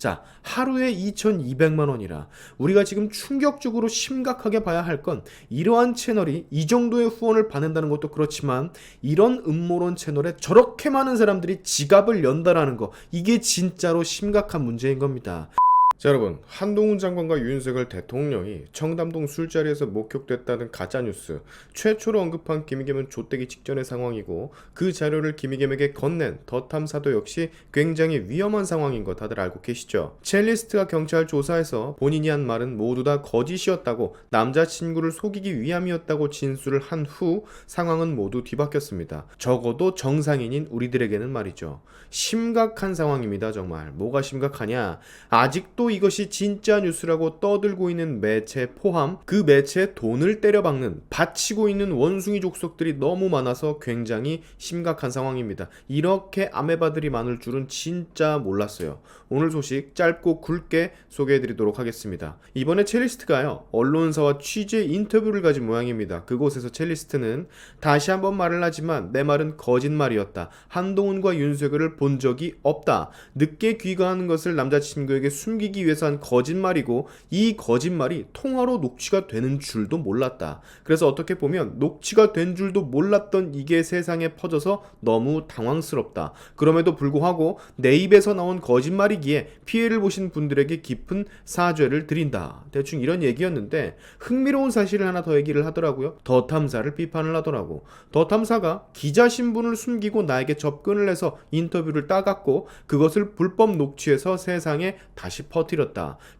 자, 하루에 2,200만 원이라 우리가 지금 충격적으로 심각하게 봐야 할 건 이러한 채널이 이 정도의 후원을 받는다는 것도 그렇지만 이런 음모론 채널에 저렇게 많은 사람들이 지갑을 연다라는 거 이게 진짜로 심각한 문제인 겁니다. 자 여러분. 한동훈 장관과 윤석열 대통령이 청담동 술자리에서 목격됐다는 가짜뉴스. 최초로 언급한 김의겸은 좆되기 직전의 상황이고 그 자료를 김의겸에게 건넨 더 탐사도 역시 굉장히 위험한 상황인 거 다들 알고 계시죠? 첼리스트가 경찰 조사에서 본인이 한 말은 모두 다 거짓이었다고 남자친구를 속이기 위함이었다고 진술을 한 후 상황은 모두 뒤바뀌었습니다. 적어도 정상인인 우리들에게는 말이죠. 심각한 상황입니다 정말. 뭐가 심각하냐? 아직도 이것이 진짜 뉴스라고 떠들고 있는 매체 포함 그 매체에 돈을 때려박는 바치고 있는 원숭이 족속들이 너무 많아서 굉장히 심각한 상황입니다. 이렇게 아메바들이 많을 줄은 진짜 몰랐어요. 오늘 소식 짧고 굵게 소개해드리도록 하겠습니다. 이번에 첼리스트가요 언론사와 취재 인터뷰를 가진 모양입니다. 그곳에서 첼리스트는 다시 한번 말을 하지만 내 말은 거짓말이었다. 한동훈과 윤석열을 본 적이 없다. 늦게 귀가하는 것을 남자친구에게 숨기기 위해서 한 거짓말이고 이 거짓말이 통화로 녹취가 되는 줄도 몰랐다. 그래서 어떻게 보면 녹취가 된 줄도 몰랐던 이게 세상에 퍼져서 너무 당황스럽다. 그럼에도 불구하고 내 입에서 나온 거짓말이기에 피해를 보신 분들에게 깊은 사죄를 드린다. 대충 이런 얘기였는데 흥미로운 사실을 하나 더 얘기를 하더라고요. 더 탐사를 비판을 하더라고. 더 탐사가 기자 신분을 숨기고 나에게 접근을 해서 인터뷰를 따갔고 그것을 불법 녹취해서 세상에 다시 퍼뜨렸다.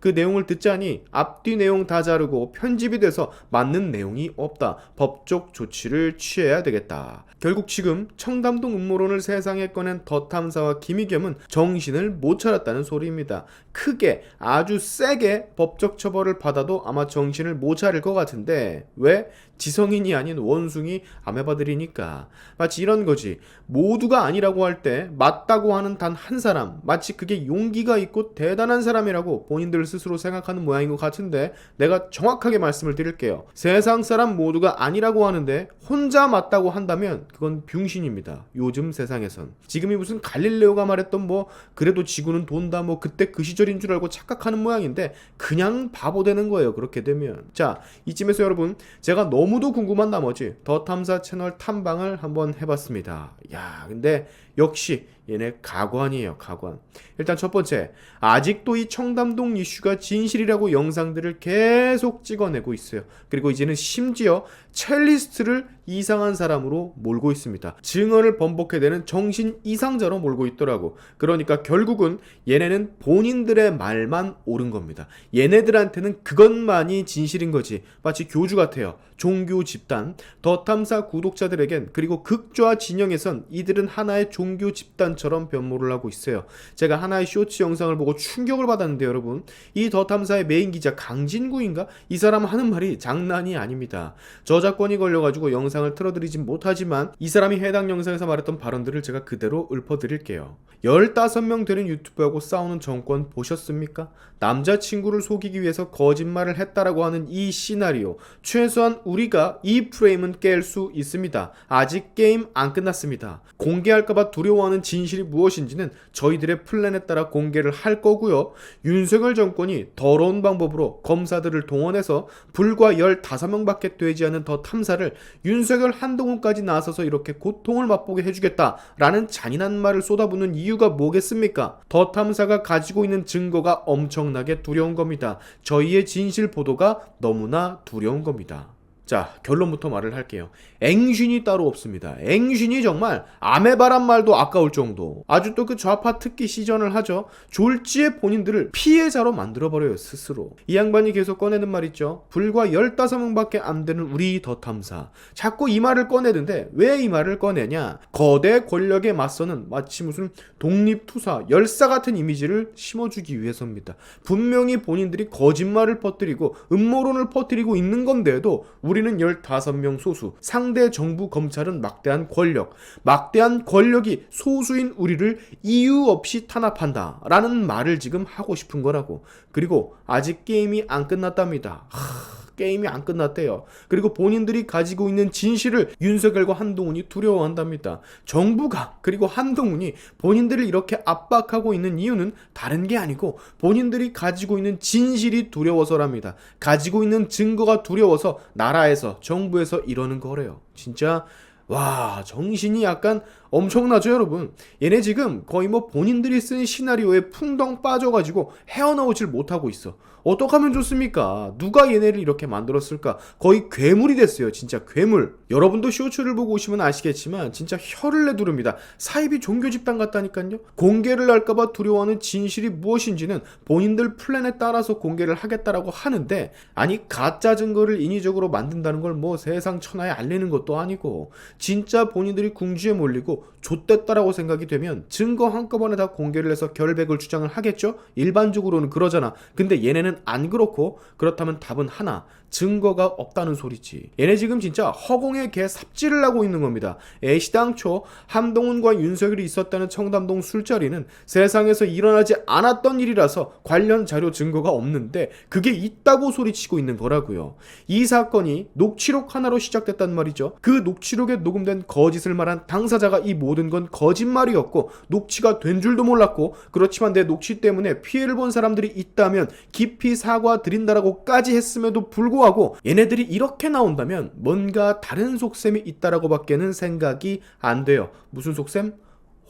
그 내용을 듣자니 앞뒤 내용 다 자르고 편집이 돼서 맞는 내용이 없다. 법적 조치를 취해야 되겠다. 결국 지금 청담동 음모론을 세상에 꺼낸 더 탐사와 김희겸은 정신을 못 차렸다는 소리입니다. 크게 아주 세게 법적 처벌을 받아도 아마 정신을 못 차릴 것 같은데 왜? 지성인이 아닌 원숭이 아메바들이니까. 마치 이런 거지. 모두가 아니라고 할 때 맞다고 하는 단 한 사람 마치 그게 용기가 있고 대단한 사람이라고 본인들 스스로 생각하는 모양인 것 같은데 내가 정확하게 말씀을 드릴게요. 세상 사람 모두가 아니라고 하는데 혼자 맞다고 한다면 그건 병신입니다. 요즘 세상에선. 지금이 무슨 갈릴레오가 말했던 뭐 그래도 지구는 돈다 뭐 그때 그 시절인 줄 알고 착각하는 모양인데 그냥 바보 되는 거예요 그렇게 되면. 자 이쯤에서 여러분 제가 너무 도 궁금한 나머지 더 탐사 채널 탐방을 한번 해봤습니다. 야 근데 역시 얘네 가관이에요 가관. 일단 첫 번째 아직도 이 청담동 이슈가 진실이라고 영상들을 계속 찍어내고 있어요. 그리고 이제는 심지어 첼리스트를 이상한 사람으로 몰고 있습니다. 증언을 번복해대는 정신 이상자로 몰고 있더라고. 그러니까 결국은 얘네는 본인들의 말만 옳은 겁니다. 얘네들한테는 그것만이 진실인 거지. 마치 교주 같아요. 종교 집단 더 탐사 구독자들에겐 그리고 극좌 진영에선 이들은 하나의 종교 집단처럼 변모를 하고 있어요. 제가 하나의 쇼츠 영상을 보고 충격을 받았는데 여러분 이 더 탐사의 메인 기자 강진구인가 이 사람 하는 말이 장난이 아닙니다. 저작권이 걸려가지고 영상을 틀어드리진 못하지만 이 사람이 해당 영상에서 말했던 발언들을 제가 그대로 읊어드릴게요. 15명 되는 유튜브하고 싸우는 정권 보셨습니까? 남자친구를 속이기 위해서 거짓말을 했다라고 하는 이 시나리오 최소한 우리가 이 프레임은 깰 수 있습니다. 아직 게임 안 끝났습니다. 공개할까봐 두려워하는 진실이 무엇인지는 저희들의 플랜에 따라 공개를 할 거고요. 윤석열 정권이 더러운 방법으로 검사들을 동원해서 불과 15명밖에 되지 않은 더 탐사를 윤석열 한동훈까지 나서서 이렇게 고통을 맛보게 해주겠다라는 잔인한 말을 쏟아붓는 이유가 뭐겠습니까? 더 탐사가 가지고 있는 증거가 엄청나게 두려운 겁니다. 저희의 진실 보도가 너무나 두려운 겁니다. 자, 결론부터 말을 할게요. 앵신이 따로 없습니다. 앵신이 정말 아메바란 말도 아까울 정도. 아주 또 그 좌파 특기 시전을 하죠. 졸지에 본인들을 피해자로 만들어버려요, 스스로. 이 양반이 계속 꺼내는 말 있죠. 불과 15명밖에 안 되는 우리 더 탐사. 자꾸 이 말을 꺼내는데 왜 이 말을 꺼내냐? 거대 권력에 맞서는 마치 무슨 독립투사, 열사 같은 이미지를 심어주기 위해서입니다. 분명히 본인들이 거짓말을 퍼뜨리고 음모론을 퍼뜨리고 있는 건데도 우리 는 15명 소수, 상대 정부 검찰은 막대한 권력, 막대한 권력이 소수인 우리를 이유 없이 탄압한다. 라는 말을 지금 하고 싶은 거라고. 그리고 아직 게임이 안 끝났답니다. 하... 게임이 안 끝났대요. 그리고 본인들이 가지고 있는 진실을 윤석열과 한동훈이 두려워한답니다. 정부가 그리고 한동훈이 본인들을 이렇게 압박하고 있는 이유는 다른 게 아니고 본인들이 가지고 있는 진실이 두려워서랍니다. 가지고 있는 증거가 두려워서 나라에서 정부에서 이러는 거래요. 진짜 와 정신이 약간 엄청나죠 여러분? 얘네 지금 거의 뭐 본인들이 쓴 시나리오에 풍덩 빠져가지고 헤어나오질 못하고 있어. 어떡 하면 좋습니까? 누가 얘네를 이렇게 만들었을까? 거의 괴물이 됐어요 진짜 괴물. 여러분도 쇼츠를 보고 오시면 아시겠지만 진짜 혀를 내두릅니다. 사이비 종교 집단 같다니까요? 공개를 할까봐 두려워하는 진실이 무엇인지는 본인들 플랜에 따라서 공개를 하겠다라고 하는데 아니 가짜 증거를 인위적으로 만든다는 걸 뭐 세상 천하에 알리는 것도 아니고 진짜 본인들이 궁지에 몰리고 좆됐다라고 생각이 되면 증거 한꺼번에 다 공개를 해서 결백을 주장을 하겠죠? 일반적으로는 그러잖아. 근데 얘네는 안 그렇고 그렇다면 답은 하나. 증거가 없다는 소리지. 얘네 지금 진짜 허공에 개 삽질을 하고 있는 겁니다. 애시당초 한동훈과 윤석열이 있었다는 청담동 술자리는 세상에서 일어나지 않았던 일이라서 관련 자료 증거가 없는데 그게 있다고 소리치고 있는 거라고요. 이 사건이 녹취록 하나로 시작됐단 말이죠. 그 녹취록에 녹음된 거짓을 말한 당사자가 이 모든 건 거짓말이었고 녹취가 된 줄도 몰랐고 그렇지만 내 녹취 때문에 피해를 본 사람들이 있다면 깊이 사과드린다라고까지 했음에도 불구하고 얘네들이 이렇게 나온다면 뭔가 다른 속셈이 있다라고 밖에는 생각이 안 돼요. 무슨 속셈?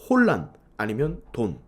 혼란 아니면 돈.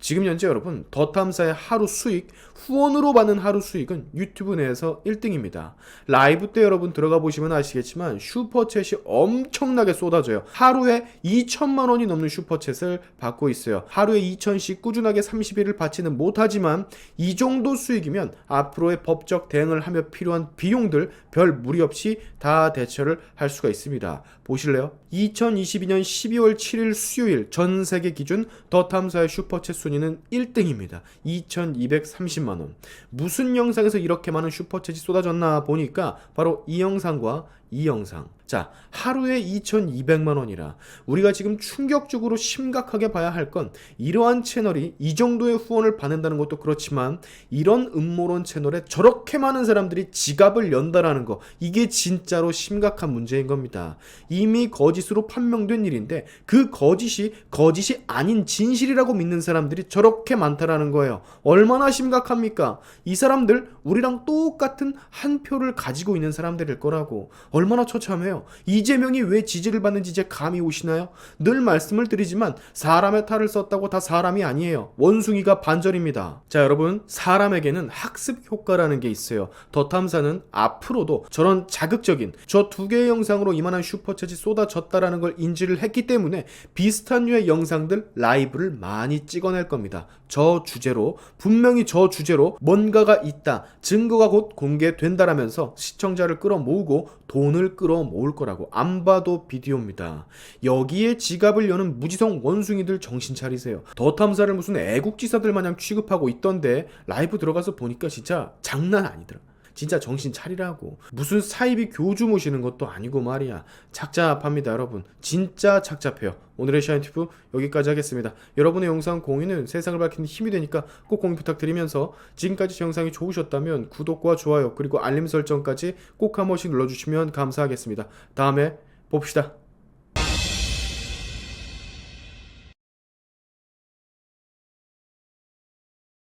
지금 현재 여러분 더 탐사의 하루 수익 후원으로 받는 하루 수익은 유튜브 내에서 1등입니다. 라이브 때 여러분 들어가 보시면 아시겠지만 슈퍼챗이 엄청나게 쏟아져요. 하루에 2천만 원이 넘는 슈퍼챗을 받고 있어요. 하루에 2천씩 꾸준하게 30일을 받지는 못하지만 이 정도 수익이면 앞으로의 법적 대응을 하며 필요한 비용들 별 무리 없이 다 대처를 할 수가 있습니다. 보실래요? 2022년 12월 7일 수요일 전 세계 기준 더 탐사의 슈퍼챗 순위는 1등입니다. 2230만 원. 무슨 영상에서 이렇게 많은 슈퍼챗이 쏟아졌나 보니까 바로 이 영상과 이 영상. 자, 하루에 2,200만 원이라 우리가 지금 충격적으로 심각하게 봐야 할 건 이러한 채널이 이 정도의 후원을 받는다는 것도 그렇지만 이런 음모론 채널에 저렇게 많은 사람들이 지갑을 연다라는 거 이게 진짜로 심각한 문제인 겁니다. 이미 거짓으로 판명된 일인데 그 거짓이 거짓이 아닌 진실이라고 믿는 사람들이 저렇게 많다라는 거예요. 얼마나 심각합니까? 이 사람들 우리랑 똑같은 한 표를 가지고 있는 사람들일 거라고. 얼마나 처참해요. 이재명이 왜 지지를 받는지 이제 감이 오시나요? 늘 말씀을 드리지만 사람의 탈을 썼다고 다 사람이 아니에요. 원숭이가 반절입니다. 자, 여러분, 사람에게는 학습 효과라는 게 있어요. 더 탐사는 앞으로도 저런 자극적인 저 두 개의 영상으로 이만한 슈퍼챗이 쏟아졌다라는 걸 인지를 했기 때문에 비슷한 류의 영상들 라이브를 많이 찍어낼 겁니다. 저 주제로 분명히 저 주제로 뭔가가 있다. 증거가 곧 공개된다라면서 시청자를 끌어모으고 돈을 끌어모을 거라고 안 봐도 비디오입니다. 여기에 지갑을 여는 무지성 원숭이들 정신 차리세요. 더 탐사를 무슨 애국지사들 마냥 취급하고 있던데 라이브 들어가서 보니까 진짜 장난 아니더라. 진짜 정신 차리라고. 무슨 사이비 교주 모시는 것도 아니고 말이야. 착잡합니다, 여러분. 진짜 착잡해요. 오늘의 샤인티프 여기까지 하겠습니다. 여러분의 영상 공유는 세상을 밝히는 힘이 되니까 꼭 공유 부탁드리면서 지금까지 제 영상이 좋으셨다면 구독과 좋아요 그리고 알림 설정까지 꼭 한 번씩 눌러주시면 감사하겠습니다. 다음에 봅시다.